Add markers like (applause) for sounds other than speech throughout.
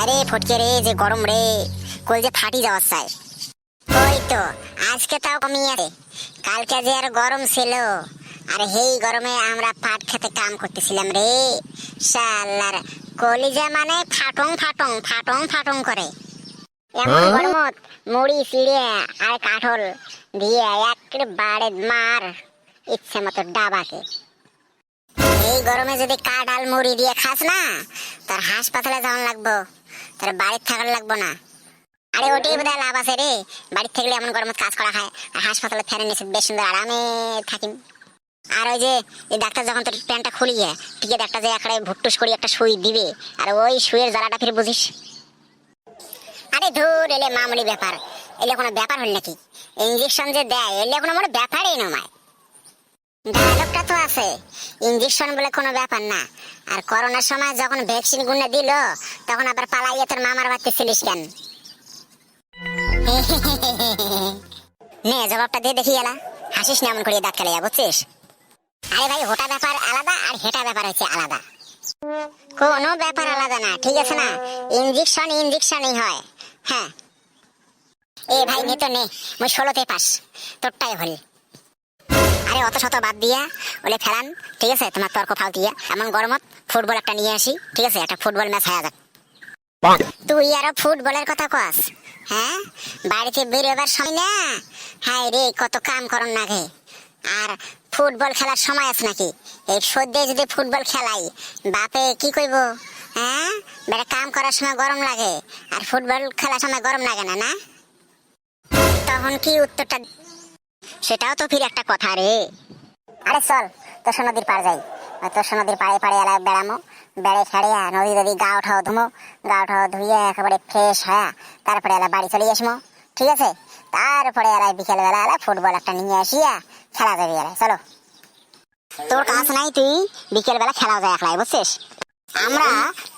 আরে ফটকে রে যে গরম রে। কল যে ফাটি যাওয়ার চাই ওই তো আজকে তাও কমিয়ে কালকে যে আর গরম ছিল আর হেই গরমে আমরা পাট খেতে কাম করতেছিলাম রে। শালার কলিজা মানে ফাটং ফাটং ফাটং ফাটং করে। এমন গরমত মুড়ি চিড়ে আর কাঠল দিয়ে একেবারে মার ইচ্ছে মতো ডাবাকে। এই গরমে যদি কাঁঠাল মুড়ি দিয়ে খাস না, তার হাসপাতালে যাওয়ান লাগবো, তার বাড়ির থাকার লাগবো না। আরে ওটাই বোধহয় লাভ আছে রে বাড়ির থাকলে এমন গরমত কাজ করা হয়, আর হাসপাতালে ফ্যানের নিচে বেশ সুন্দর আরামে থাকিম। আর ওই যে ডাক্তার যখন তোর প্যান্টটা খুলিয়ে টিকে ডাক্তার যে একটা ভুট্টুস করি একটা সুই দিবে, আর ওই সুইয়ের জ্বালাটা ফিরে বুঝিস? আরে ধুর, এলে মামুলি ব্যাপার। এলে কোনো ব্যাপার হল নাকি? ইঞ্জেকশন যে দেয়, এলে কোনো মনে ব্যাপারই নয়। ডায়লগটা তো আছে। ইঞ্জেকশন বলে কোনো ব্যাপার না। আর করোনার সময় যখন ভ্যাকসিন গুনে দিল, তখন আবার পালাইয়ে তোর মামার বাড়িতে ছিলিস কেন? (laughs) নে, জবাবটা দিয়ে দেখি এলা। হাসিস না এমন করিয়ে দাঁত খেলে বুঝছিস? আরে ভাই হোটা ব্যাপার আলাদা আর হেটা ব্যাপার হচ্ছে আলাদা। কোনো ব্যাপার আলাদা না, ঠিক আছে না? ইঞ্জেকশন ইঞ্জেকশনই হয়। হ্যাঁ। এ ভাই, নে তো নে, মুই ষোলোতে পাস। তোরটাই হল অত শত বাদ দিয়া বলে ফেলান, ঠিক আছে? তোমার তর্ক ফাল দিয়া এমন গরমত ফুটবল একটা নিয়ে আসি, ঠিক আছে? একটা ফুটবল ম্যাচ হয়ে যাক। তুই আরও ফুটবলের কথা কস হ্যাঁ? বাড়িতে বেরোবার সময় না? হাই রে, কত কাম করন না গে আর ফুটবল খেলার সময় আছে নাকি? এই সদ্যে যদি ফুটবল খেলাই, বাপে কি কইব হ্যাঁ? বেটা কাম করার সময় গরম লাগে, আর ফুটবল খেলার সময় গরম লাগে না না? তখন কি উত্তরটা সেটাও তো ফির একটা কথা রে। আরে চল তোষা নদীর পাড় যাই। তোষা নদীর পাড়ে পাড়ে এলা বেড়ামো। বেড়ে ফেড়িয়া নদী নদী গা উঠাও ধুমো। গা উঠাও ধুইয়া একেবারে ফ্রেশ হয়ে তারপরে এলা বাড়ি চলে আসব ঠিক আছে? তারপরে এলা বিকেল বেলা এলা ফুটবল একটা নিয়ে আসিয়া খেলা যাবি এলা। চলো। তোর কাজ নাই তুই বিকেল বেলা খেলা যায় একলাই বুঝছিস? আমরা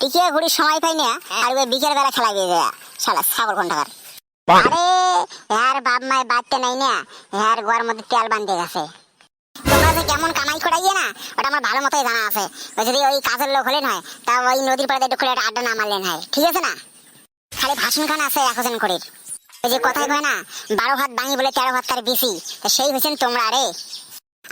টিকিয়া ঘুরি সময় পাই না আর ওই বিকেল বেলা খেলা দিয়ে যায় শালা ছাগল ঘন্টাকার আরে মায় বাড়তে নাই না হ্যার গোয়ার মধ্যে তেল বান্ধে গেছে। তোমরা যে কেমন কামাই করাইয়ে না ওটা আমার ভালো মতোই জানা আছে। যদি ওই কাজের লোক হলেন হয় তা ওই নদীর পাড়ে একটু করে একটা আড্ডা না মারলেন হয়। ঠিক আছে না? খালি ভাষণ খান আছে ওই যে কথাই কয় না বারো হাত ভাঙি বলে তেরো হাত তার তা সেই হয়েছেন তোমরা রে।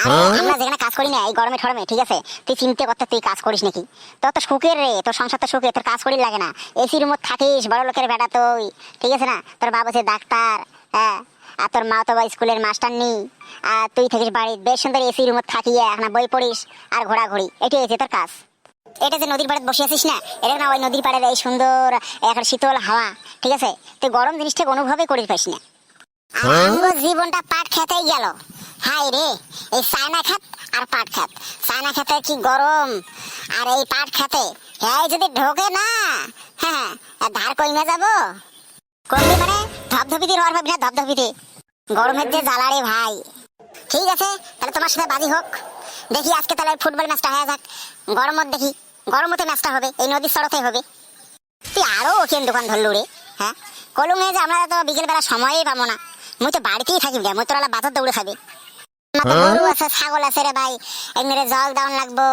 আমরা যেখানে কাজ করি না এই গরমে ঠরমে ঠিক আছে? তুই চিনতে করতে তুই কাজ করিস নাকি? তোর তো সুখের রে তোর সংসার তো সুখে তোর কাজ করি লাগে না। এসি রুমত থাকিস বড় লোকের বেটা তুই। ঠিক আছে না? তোর বাবা হচ্ছে ডাক্তার হ্যাঁ? আর তোর মা তো বা স্কুলের মাস্টার নেই। আর তুই থাকিস বাড়ি বেশ সুন্দর এসি রুমত থাকিয়ে এখন বই পড়িস আর ঘোরাঘুরি। এটাই হয়েছে তোর কাজ। এটা যে নদীর পাড়ে বসে আছিস না এটা না ওই নদীর পাড়ের এই সুন্দর একটা শীতল হাওয়া ঠিক আছে? তুই গরম জিনিসটাকে অনুভবই করিস পাইস না। আমার জীবনটা পাট খেতেই গেল। হাই রে এই চায়না খাত আর পাট খাত চায়না খেতে কি গরম আর এই পাট খেতে? হ্যাঁ যদি ঢোকে না হ্যাঁ আর ধার কইমে যাব। কমবি মানে ধপধপিতে রোয়ার ভাবি না ধপধপিতে গরমের যে জ্বালা রে ভাই। ঠিক আছে তাহলে তোমার সাথে বাজি হোক। দেখি আজকে তাহলে ফুটবল ম্যাচটা হয়ে যাক। গরমত দেখি গরমতে ম্যাচটা হবে এই নদীর সড়কে হবে। তুই আরও ওকেন দোকান ধরলু রে হ্যাঁ? কলুমে যে আমরা তো বিকেল বেলা সময়ই পাবো না। মুই তো বাড়িতেই থাকি রে মুই তোর বাজার দৌড়ে খাবি। গরু আছে ছাগল আছে রে ভাই। এমনি জল দাউন লাগবো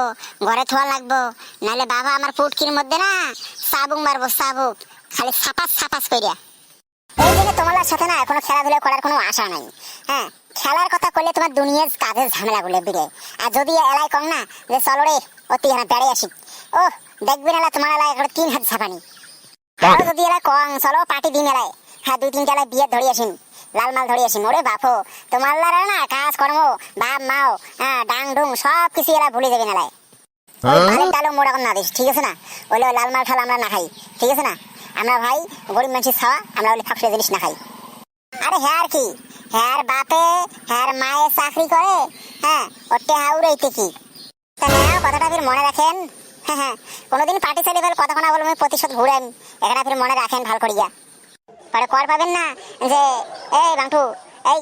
ঘরে থোয়া লাগবো। নাহলে বাবা আমার পুটকির মধ্যে না সাবুক মারবো সাবুক খালি সাপাস সাপাস করিয়া এই জন্য তোমার সাথে না এখনও খেলাধুলা করার কোনো আশা নাই। হ্যাঁ খেলার কথা করলে তোমার দুনিয়ার কাজের ঝামেলা গুলো বিরে আর যদি এলাই কম না যে চলো রে ও তুই বেড়ে আসি। ও দেখবি না তোমার এলাকায় এখন তিন হাত ছাপানি আর যদি এলা কং চলো পার্টি দিন এলাই হ্যাঁ দুই তিনটা এলাই বিয়ে ধরে আসিন লাল মাল ধরে আসিন ওরে বাপো তোমার লারা না কাজ কর্ম বাপ মাও হ্যাঁ ডাং ডুং সব কিছু এলা ভুলে যাবেন এলাই মোড়া না দিস ঠিক আছে না? ওই লাল মাল ঠাল আমরা না খাই ঠিক আছে না? আমরা ভাই গরিব মানুষের খাওয়া আমরা ওই ফাঁকড়ে জিনিস না খাই। আরে হ্যাঁ আর কি? হ্যার বাপে, হ্যার মায়ে চাকরি করে হ্যাঁ ওটে হাউড়াইতে কি? তা না, কথাটা ফির মনে রাখেন। হ্যাঁ হ্যাঁ কোনোদিন পার্টি চালি ফেল কথা কোনো বলবেন প্রতিশোধ ঘুরেন এখানে ফির মনে রাখেন ভালো করিয়া। পরে কর পাবেন না যে, এই বাংটু, এই,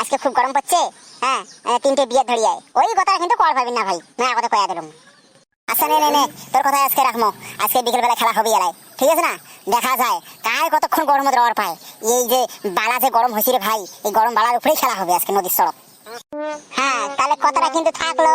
আজকে খুব গরম পড়ছে হ্যাঁ তিনটে বিয়ে ধরিয়ায়। ওই কথা কিন্তু কর পাবেন না ভাই, না কথা কয়া দিলাম। আচ্ছা নে নে তোর কথা আজকে রাখব। আজকে বিকেলবেলা খেলা হবে এলাই ঠিক আছে না? দেখা যায়, কার কতক্ষণ গরম রওয়ার পায়। এই যে বালা যে গরম হয়েছে রে ভাই, এই গরম বালার উপরেই খেলা হবে আজকে নদীর সড়ক। হ্যাঁ তাহলে কথাটা কিন্তু থাকল।